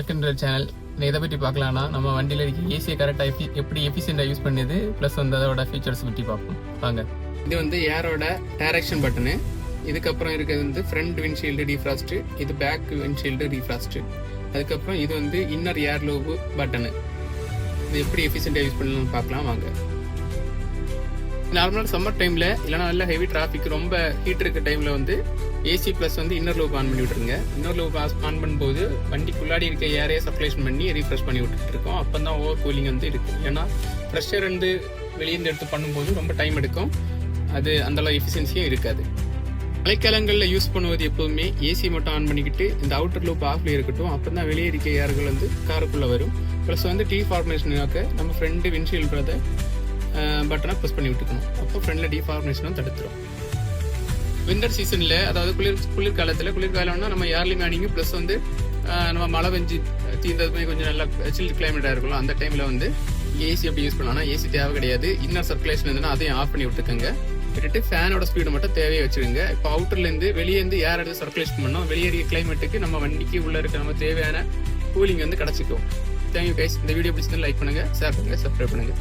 Welcome channel channel இதை பற்றி பார்க்கலாம்னா நம்ம வண்டியில் இருக்க ஏசியை கரெக்டாக எப்படி எஃபிஷியண்டாக யூஸ் பண்ணுது ப்ளஸ் வந்து அதோட ஃபீச்சர்ஸ் பற்றி பார்ப்போம். வாங்க. இது வந்து ஏரோட டைரக்ஷன் பட்டனு இதுக்கப்புறம் இருக்கிறது வந்து ஃப்ரண்ட் விண்ட்ஷீல்டு டீஃப்ராஸ்ட்டு இது பேக் விண்ட்ஷீல்டு டீஃப்ராஸ்ட்டு அதுக்கப்புறம் இது வந்து இன்னர் ஏர் லோபு பட்டனு இது எப்படி எஃபிஷியண்டாக யூஸ் பண்ணணும்னு பார்க்கலாம் வாங்க. நார்மலாக சம்மர் டைமில் இல்லைனா நல்ல ஹெவி டிராஃபிக் ரொம்ப ஹீட் இருக்க டைமில் வந்து ஏசி ப்ளஸ் வந்து இன்னர் லூப் ஆன் பண்ணி விட்டுருங்க. இன்னர் லூப் ஆன் பண்ணும்போது வண்டிக்குள்ளாடி இருக்க ஏரையை சப்ளேஷன் பண்ணி ரீஃப்ரெஷ் பண்ணி விட்டுட்டு இருக்கோம். அப்போ தான் ஓவர் கூலிங் வந்து இருக்கும். ஏன்னா ப்ரெஷர் வந்து வெளியேந்து எடுத்து பண்ணும்போது ரொம்ப டைம் எடுக்கும். அது அந்தளவு எஃபிஷியன்சியும் இருக்காது. மழைக்காலங்களில் யூஸ் பண்ணுவது எப்போதுமே ஏசி மட்டும் ஆன் பண்ணிக்கிட்டு இந்த அவுட்டர் லூப் ஆஃப்ல இருக்கட்டும். அப்போ தான் வெளியே இருக்க ஏர்கள் வந்து காருக்குள்ளே வரும். ப்ளஸ் வந்து டீ ஃபார்மேஷனாக்க நம்ம ஃப்ரெண்டு விண்ட்ஷீல்டுறத பட்டனை ப்ரெஸ் பண்ணி விட்டுக்கணும். அப்போ ஃப்ரெண்டில் டிஃபார்மேஷனும் தடுத்துரும். விண்டர் சீசனில் அதாவது குளிர் குளிர்காலத்தில் குளிர்காலம்னா நம்ம ஏர்லிங் மார்னிங் ப்ளஸ் வந்து நம்ம மழை பெஞ்சு தீர்ந்தது மாதிரி கொஞ்சம் நல்லா சில் கிளைமேட்டாக இருக்கலாம் அந்த டைமில் வந்து ஏசி அப்படி யூஸ் பண்ணலாம் ஏசி தேவை கிடையாது. இன்னர் சர்க்குலேஷன் இருந்ததுன்னா அதையும் ஆஃப் பண்ணி விட்டுக்கோங்க. விட்டுட்டு ஃபேனோட ஸ்பீடு மட்டும் தேவையை வச்சுருங்க இப்போ அவுட்டர்லேருந்து வெளியேருந்து ஏர் எடுத்து சர்க்குலேஷன் பண்ணோம் வெளியேறிய கிளைமேட்டுக்கு நம்ம வண்டிக்கு உள்ளே இருக்க நம்ம தேவையான கூலிங் வந்து கிடச்சிக்கும். தேங்க்யூ கைஸ் இந்த வீடியோ பிடிச்சிருந்தா லைக் பண்ணுங்கள் ஷேர் பண்ணுங்கள் சப்ஸ்கிரைப் பண்ணுங்கள்